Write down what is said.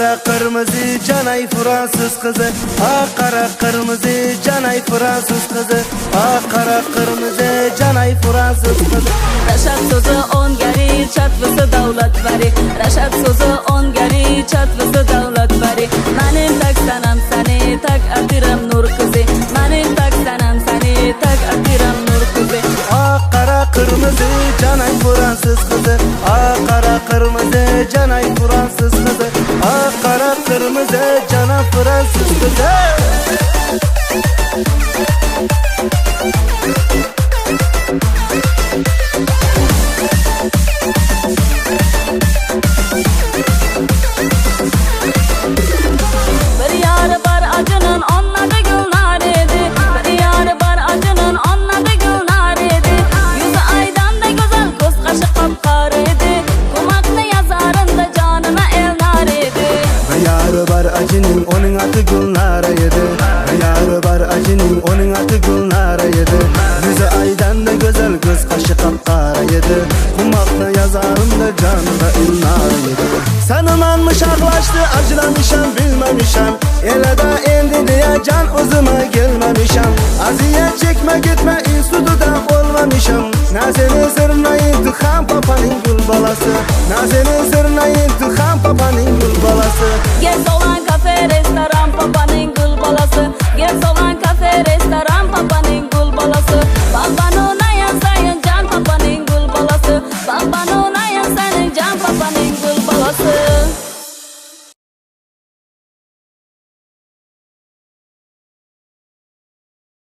kara kırmızı canay Fransız kızı. Ah kara kırmızı canay Fransız kızı. Ah kara kırmızı canay Fransız kızı. Rashad so'zi o'ngari chatvisi davlat bari. Rashad so'zi o'ngari chatvisi davlat bari. Manim tak sanam sani tak atiram nur qizi Manim tak sanam sani tak atiram nur qizi Ah kara kırmızı canay Fransız kızı. Ah kara kırmızı canay Fransız kızı kırmızı cana Fransız kızı Var acının onun adı Gülnara yedi Yarı var acının onun adı Gülnara yedi Yüzü aydan da güzel göz kaşı kapkara yedi Kumaklı yazarım da canına ilnar yedi Sanımanmış aklaştı acılamışam bilmemişem Ele da endi diye can uzuma gelmemişem Aziyet çekme gitme insudu da olmamışam. Nazeni sırna intikam papanın gül balası. Nazeni sırna intikam papanın gül balası Gez olan